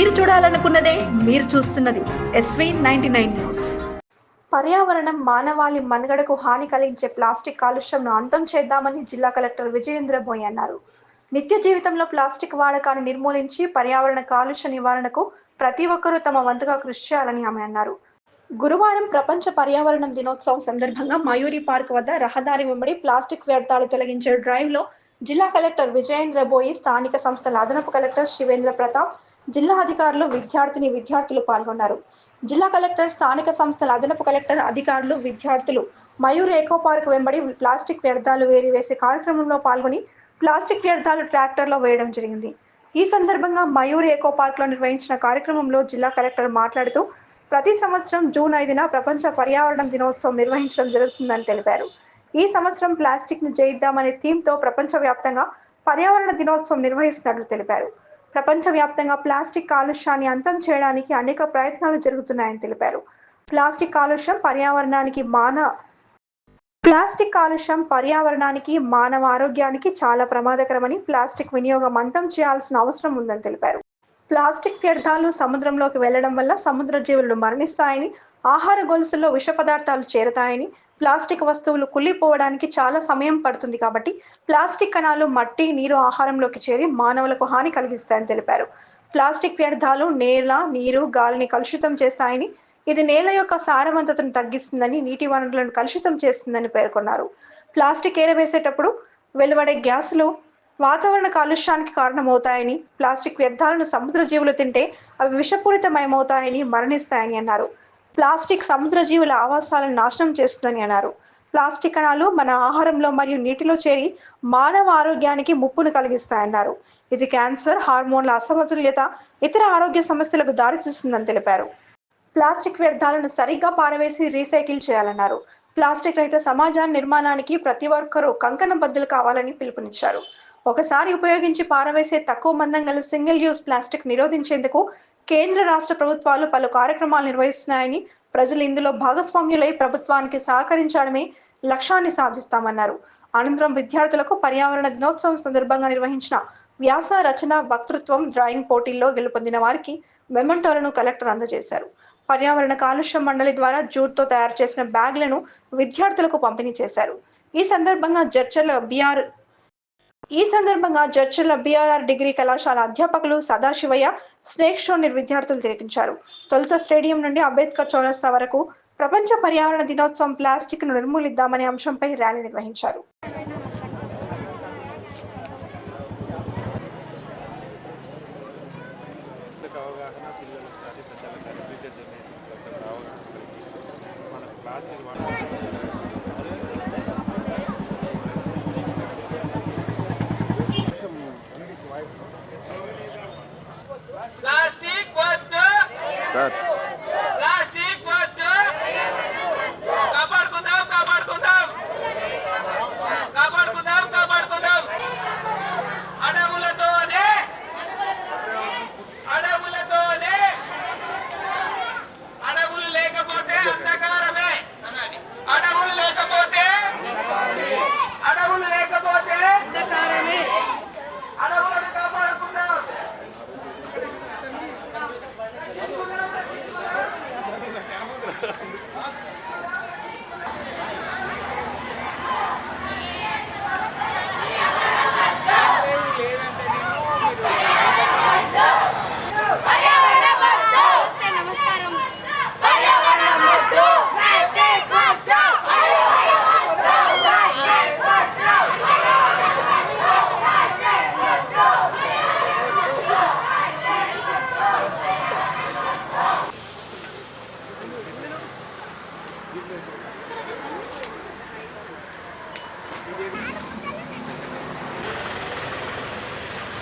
మీరు చూడాలనుకున్నదే మీరు చూస్తున్నది ఎస్వీ నైన్టీ నైన్ న్యూస్. పర్యావరణం మానవాళి మనుగడకు హాని కలిగించే ప్లాస్టిక్ కాలుష్యంను అంతం చేద్దామని జిల్లా కలెక్టర్ విజయేంద్ర బోయ్ అన్నారు. నిత్య జీవితంలో ప్లాస్టిక్ వాడకాన్ని నిర్మూలించి పర్యావరణ కాలుష్య నివారణకు ప్రతి ఒక్కరూ తమ వంతుగా కృషి చేయాలని ఆమె అన్నారు. గురువారం ప్రపంచ పర్యావరణం దినోత్సవం సందర్భంగా మయూరి పార్క్ వద్ద రహదారి వెంబడి ప్లాస్టిక్ వ్యర్థాలు తొలగించే డ్రైవ్లో జిల్లా కలెక్టర్ విజయేంద్ర బోయి స్థానిక సంస్థల అదనపు కలెక్టర్ శివేంద్ర ప్రతాప్ జిల్లా అధికారులు విద్యార్థిని విద్యార్థులు పాల్గొన్నారు. జిల్లా కలెక్టర్ స్థానిక సంస్థల అదనపు కలెక్టర్ అధికారులు విద్యార్థులు మయూర్ ఎకో పార్క్ వెంబడి ప్లాస్టిక్ వ్యర్థాలు వేరివేసే కార్యక్రమంలో పాల్గొని ప్లాస్టిక్ వ్యర్థాలు ట్రాక్టర్లో వేయడం జరిగింది. ఈ సందర్భంగా మయూర్ ఎకో పార్క్లో నిర్వహించిన కార్యక్రమంలో జిల్లా కలెక్టర్ మాట్లాడుతూ ప్రతి సంవత్సరం జూన్ ఐదున ప్రపంచ పర్యావరణ దినోత్సవం నిర్వహించడం జరుగుతుందని తెలిపారు. ఈ సంవత్సరం ప్లాస్టిక్ను జయిద్దామనే థీమ్తో ప్రపంచవ్యాప్తంగా పర్యావరణ దినోత్సవం నిర్వహిస్తున్నట్లు తెలిపారు. ప్రపంచవ్యాప్తంగా ప్లాస్టిక్ కాలుష్యాన్ని అంతం చేయడానికి అనేక ప్రయత్నాలు జరుగుతున్నాయని తెలిపారు. ప్లాస్టిక్ కాలుష్యం పర్యావరణానికి మాన ప్లాస్టిక్ కాలుష్యం పర్యావరణానికి మానవ ఆరోగ్యానికి చాలా ప్రమాదకరమని ప్లాస్టిక్ వినియోగం అంతం చేయాల్సిన అవసరం ఉందని తెలిపారు. ప్లాస్టిక్ వ్యర్థాలు సముద్రంలోకి వెళ్ళడం వల్ల సముద్ర జీవులు మరణిస్తాయని ఆహార గొలుసులో విష పదార్థాలు చేరుతాయని ప్లాస్టిక్ వస్తువులు కుళ్ళిపోవడానికి చాలా సమయం పడుతుంది కాబట్టి ప్లాస్టిక్ కణాలు మట్టి నీరు ఆహారంలోకి చేరి మానవులకు హాని కలిగిస్తాయని తెలిపారు. ప్లాస్టిక్ వ్యర్థాలు నేల నీరు గాలిని కలుషితం చేస్తాయని ఇది నేల యొక్క సారవంతతను తగ్గిస్తుందని నీటి వనరులను కలుషితం చేస్తుందని పేర్కొన్నారు. ప్లాస్టిక్ ఏరవేసేటప్పుడు వెలువడే గ్యాసులు వాతావరణ కాలుష్యానికి కారణమవుతాయని ప్లాస్టిక్ వ్యర్థాలను సముద్ర జీవులు తింటే అవి విషపూరితమయమవుతాయని మరణిస్తాయని అన్నారు. ప్లాస్టిక్ సముద్ర జీవుల ఆవాసాలను నాశనం చేస్తుందని అన్నారు. ప్లాస్టిక్ కణాలు మన ఆహారంలో మరియు నీటిలో చేరి మానవ ఆరోగ్యానికి ముప్పును కలిగిస్తాయన్నారు. ఇది క్యాన్సర్ హార్మోన్ల అసమతుల్యత ఇతర ఆరోగ్య సమస్యలకు దారితీస్తుందని తెలిపారు. ప్లాస్టిక్ వ్యర్థాలను సరిగ్గా పారవేసి రీసైకిల్ చేయాలన్నారు. ప్లాస్టిక్ రహిత సమాజాన్ని నిర్మాణానికి ప్రతి ఒక్కరూ కంకణ బద్దలు కావాలని పిలుపునిచ్చారు. ఒకసారి ఉపయోగించి పారవేసే తక్కువ మందం గల సింగిల్ యూస్ ప్లాస్టిక్ నిరోధించేందుకు కేంద్ర రాష్ట్ర ప్రభుత్వాలు పలు కార్యక్రమాలు నిర్వహిస్తున్నాయని ప్రజలు ఇందులో భాగస్వామ్యులై ప్రభుత్వానికి సహకరించడమే లక్ష్యాన్ని సాధిస్తామన్నారు. అనంతరం విద్యార్థులకు పర్యావరణ దినోత్సవం సందర్భంగా నిర్వహించిన వ్యాస రచన వక్తృత్వం డ్రాయింగ్ పోటీల్లో గెలుపొందిన వారికి మెమెంటోలను కలెక్టర్ అందజేశారు. పర్యావరణ కాలుష్య మండలి ద్వారా జూట్తో తయారు చేసిన బ్యాగ్లను విద్యార్థులకు పంపిణీ చేశారు. ఈ సందర్భంగా జడ్చర్ల బిఆర్ ఈ సందర్భంగా జడ్చర్ల బీఆర్ఆర్ డిగ్రీ కళాశాల అధ్యాపకులు సదాశివయ్య స్నేక్ షో విద్యార్థులు తిరిగించారు. తొలుత స్టేడియం నుండి అంబేద్కర్ చౌరస్తా వరకు ప్రపంచ పర్యావరణ దినోత్సవం ప్లాస్టిక్ను నిర్మూలిద్దామనే అంశంపై ర్యాలీ నిర్వహించారు. అవగాహన పిల్లలకు ప్రజలకు ప్లాస్టిక్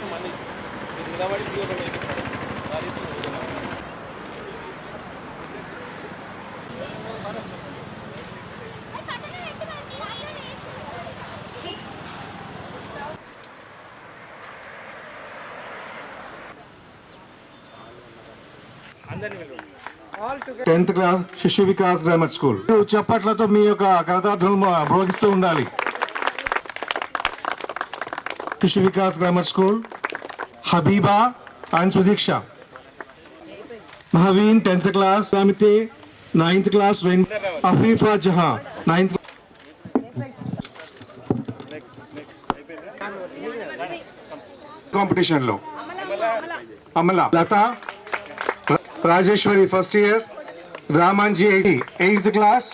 మీరు నిలబడి టెన్త్ క్లాస్ శిశు వికాస్ గ్రామర్ స్కూల్. చప్పట్లతో మీ యొక్క కరతార్థులను భోగిస్తూ ఉండాలి. Krishi Vikas grammar school Habiba and Sudiksha Mahveen tenth class अमिते ninth class Afifa Jahan ninth competition low Amala Latha Rajeshwari first year Ramanji एटी एट्थ क्लास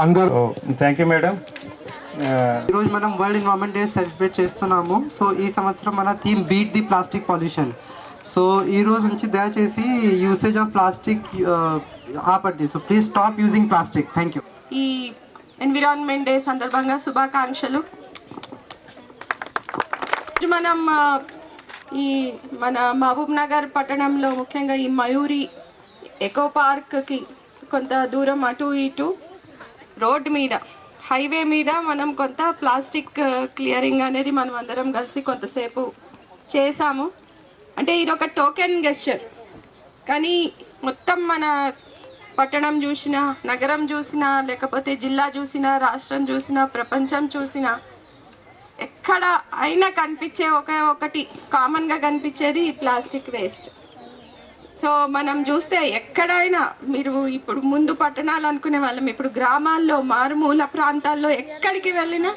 అందరూ థ్యాంక్ యూ మేడం ఈరోజు మనం వరల్డ్ ఎన్వైరన్మెంట్ డే సెలబ్రేట్ చేస్తున్నాము. సో ఈ సంవత్సరం మన theme beat the plastic pollution so ఈ రోజు నుంచి దయచేసి యూసేజ్ ఆఫ్ ప్లాస్టిక్ ఆపండి. So please stop using plastic thank you ఈ ఎన్విరాన్మెంట్ డే సందర్భంగా శుభాకాంక్షలు. మనం ఆ, ఈ మన మహబూబ్ నగర్ పట్టణంలో ముఖ్యంగా ఈ మయూరి ఎకో పార్క్కి కొంత దూరం అటు ఇటు రోడ్డు మీద హైవే మీద మనం కొంత ప్లాస్టిక్ uh, క్లియరింగ్ అనేది మనం అందరం కలిసి కొంతసేపు చేసాము అంటే ఇది ఒక టోకెన్ గెస్చర్. కానీ మొత్తం మన పట్టణం చూసినా నగరం చూసినా లేకపోతే జిల్లా చూసినా రాష్ట్రం చూసినా ప్రపంచం చూసినా ఎక్కడ అయినా కనిపించే ఒకే ఒకటి కామన్గా కనిపించేది ప్లాస్టిక్ వేస్ట్. సో మనం చూస్తే ఎక్కడైనా మీరు ఇప్పుడు ముందు పట్టణాలు అనుకునే వాళ్ళం. ఇప్పుడు గ్రామాల్లో మారుమూల ప్రాంతాల్లో ఎక్కడికి వెళ్ళినా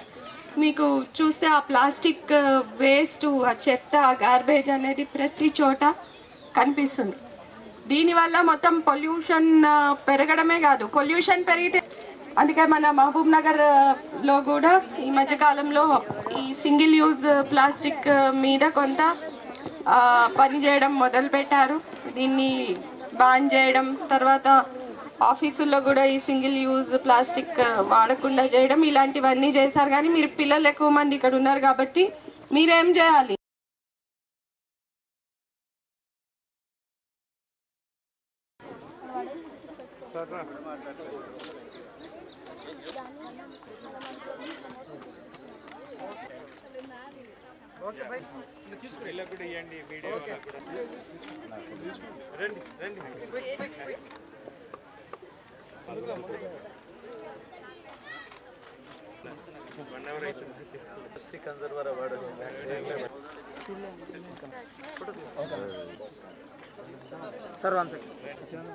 మీకు చూస్తే ఆ ప్లాస్టిక్ వేస్ట్ ఆ చెత్త ఆ గార్బేజ్ అనేది ప్రతి చోట కనిపిస్తుంది. దీనివల్ల మొత్తం పొల్యూషన్ పెరగడమే కాదు. పొల్యూషన్ పెరిగితే అందుకే మన మహబూబ్ నగర్లో కూడా ఈ మధ్యకాలంలో ఈ సింగిల్ యూజ్ ప్లాస్టిక్ మీద కొంత పని చేయడం మొదలు పెట్టారు దీన్ని బ్యాన్ చేయడం తర్వాత ఆఫీసుల్లో కూడా ఈ సింగిల్ యూజ్ ప్లాస్టిక్ వాడకుండా చేయడం ఇలాంటివన్నీ చేశారు. కానీ మీరు పిల్లలు ఎక్కువ మంది ఇక్కడ ఉన్నారు కాబట్టి మీరేం చేయాలి సార్ సార్ వీళ్ళకి కూడా ఇవ్వండి వీడియో రండి రండి. వన్ అవర్ అవుతుంది plastic conserver award sir one second